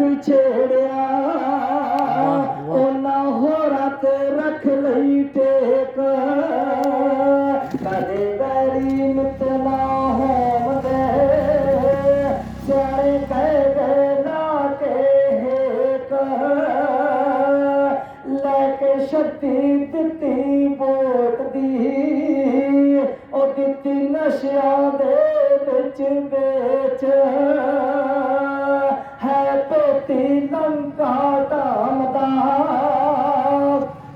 नहीं छेड़िया। ओना हो राते रख लई टेक। कदे गरीब तना होम दे सारे कह गए ना के हेक। लेके शक्ति दिती बोट दी। ओ दिती नशिया दे बेच बेच। ਵੇਚ ਲੰਕਾ ਧਾਮਦਾ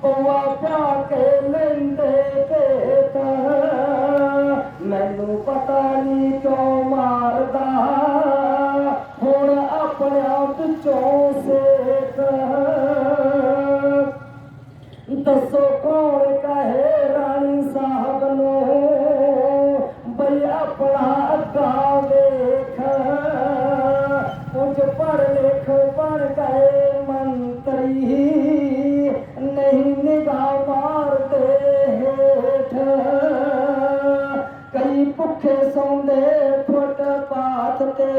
ਪਵਾ ਪਿਆ ਕੇ ਲੈਂਦੇ ਪੇਤ ਮੈਨੂੰ ਪਤਾ ਨਹੀਂ ਕਿਉਂ ਮਾਰਦਾ। ਹੁਣ ਆਪਣੇ ਆਪ ਚੋਂ ਸੇਕ। ਦੱਸੋ ਲਿਖ ਬਣ ਗਏ ਮੰਤਰੀ, ਨਹੀਂ ਨਿਗਾਹ ਮਾਰਦੇ ਹੇਠ। ਕਈ ਭੁੱਖੇ ਸੌਂਦੇ ਫੁੱਟਪਾਥ ਤੇ,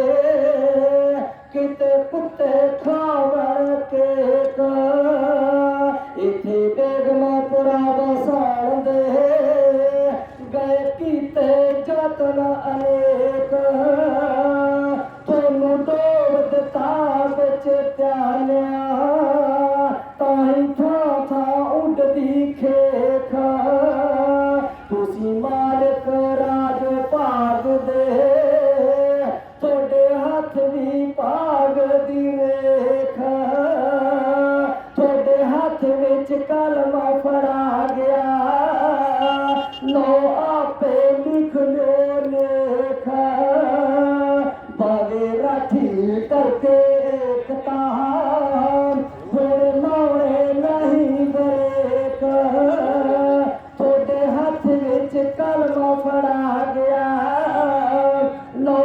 ਕਿਤੇ ਕੁੱਤੇ ਖਾਵਣ ਕੇਕ। ਇਥੇ ਬੇਗਮਾਪੁਰਾ ਵਸਾਣ ਦੇ ਗਏ ਕੀਤੇ ਯਤਨ ਅਨੇਕ। जानिया ताई था था उड़ती खेखा। तुसी मालिक राज भाग दे, थोड़े हथ भी भाग दी वेख थोड़े हथ विच कलमा फड़ा गया लो आपे लिख लो लेख। बावे राठी करके पढ़ा गया। नौ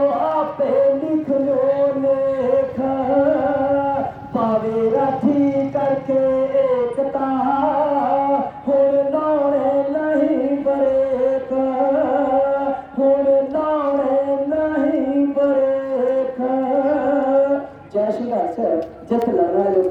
पे लिख लो लेख। पावे रथी करके एकता। हूँ नौने नहीं बरेक। हुन नौने नहीं बरेक। जय श्री राम सर जत लगा